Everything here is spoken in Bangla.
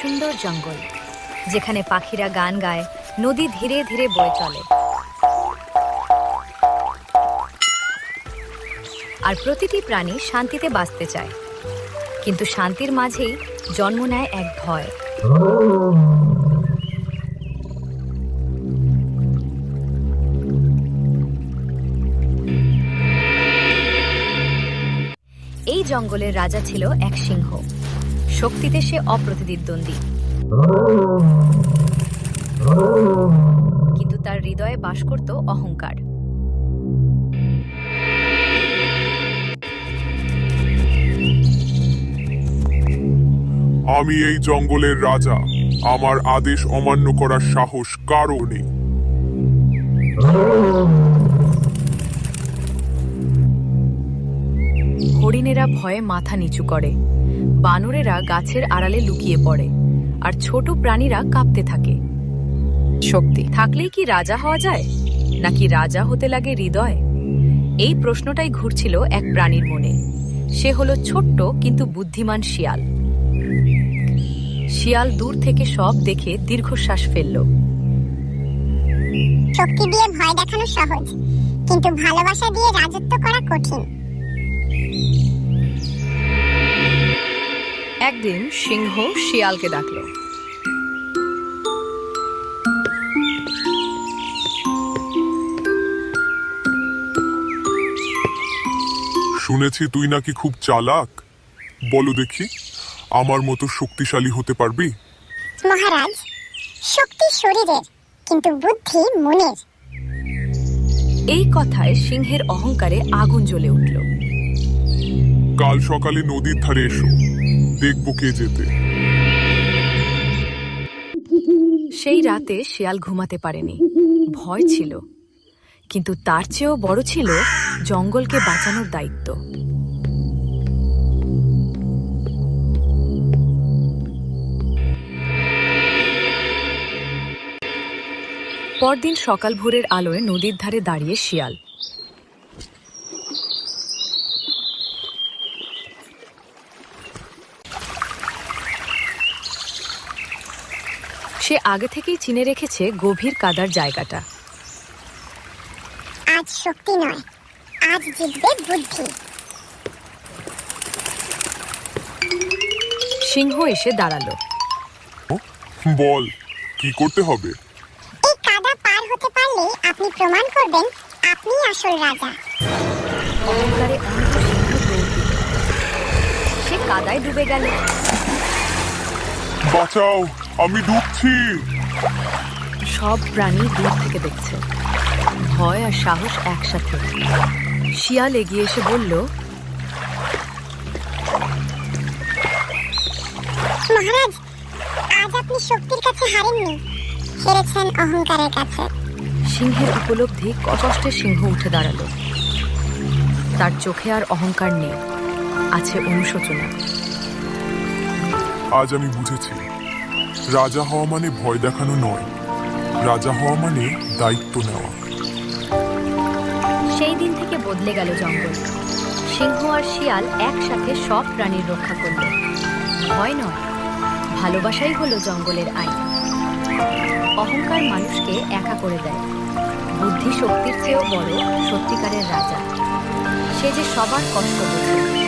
সুন্দর জঙ্গল, যেখানে পাখিরা গান গায়, নদী ধীরে ধীরে বয়ে চলে। আর প্রতিটি প্রাণী শান্তিতে বাঁচতে চায়। কিন্তু শান্তির মাঝেই জন্ম নেয় এক ভয়। এই জঙ্গলের রাজা ছিল এক সিংহ। শক্তিতে সে অপ্রতিদ্বন্দ্বী। কিন্তু তার হৃদয়ে বাস করত অহংকার। আমি এই জঙ্গলের রাজা। আমার আদেশ অমান্য করার সাহস কারও নেই। হরিণেরা ভয়ে মাথা নিচু করে। বানরেরা গাছের আড়ালে লুকিয়ে পড়ে, আর ছোট প্রাণীরা কাঁপতে থাকে। শক্তি, থাকলেই কি রাজা হওয়া যায়? নাকি রাজা হতে লাগে হৃদয়? এই প্রশ্নটাই ঘুরছিল এক প্রাণীর মনে। সে হলো ছোট্ট কিন্তু বুদ্ধিমান শিয়াল। শিয়াল দূর থেকে সব দেখে দীর্ঘশ্বাস ফেলল। শক্তি দিয়ে ভয় দেখানো সহজ, কিন্তু ভালোবাসা দিয়ে রাজত্ব করা কঠিন। একদিন সিংহ শিয়ালকে ডাকলো। শুনেছি তুই নাকি খুব চালাক। বলো দেখি আমার মতো শক্তিশালী হতে পারবি? মহারাজ শক্তি শরীরের কিন্তু বুদ্ধি মনের। এই কথায় সিংহের অহংকারে আগুন জ্বলে উঠল। কাল সকালে নদীর ধারে এসো। দেখব কে যেতে। সেই রাতে শিয়াল ঘুমাতে পারেনি। ভয় ছিল। কিন্তু তার চেয়েও বড় ছিল জঙ্গলকে বাঁচানোর দায়িত্ব। পরদিন সকাল ভোরের আলোয় নদীর ধারে দাঁড়িয়ে শিয়াল সে আগে থেকেই চিনে রেখেছে গভীর কাদার জায়গাটা। আজ শক্তি নয় আজ জিতবে বুদ্ধি। সিংহ এসে দাঁড়াল। বল কি করতে হবে? এই কাদা পার হতে পারলে আপনি প্রমাণ করবেন আপনি আসল রাজা। অহংকারে অন্ধ সিংহ দৌড় দিল। সে কাদায় ডুবে গেল। বাঁচাও আমি ডুবছি। সব প্রাণী দূর থেকে দেখছে। ভয় আর সাহস একসাথে। শিয়াল এগিয়ে এসে বলল মহারাজ আজ আপনি শক্তির কাছে হারেননি। হেরেছেন অহংকারের কাছে। সিংহের উপলব্ধি কষ্টে সিংহ উঠে দাঁড়াল। তার চোখে আর অহংকার নেই আছে অনুশোচনা। আজ আমি বুঝেছি। রাজা হওয়া মানে ভয় দেখানো নয়। রাজা হওয়া মানে দায়িত্ব নেওয়া। সেই দিন থেকে বদলে গেল জঙ্গল। সিংহ আর শিয়াল একসাথে সব প্রাণীর রক্ষা করল। ভয় নয়, ভালোবাসাই হলো জঙ্গলের আইন। অহংকার মানুষকে একা করে দেয়। বুদ্ধি শক্তির চেয়েও বড় সত্যিকারের রাজা। সে যে সবার কষ্ট বোঝে।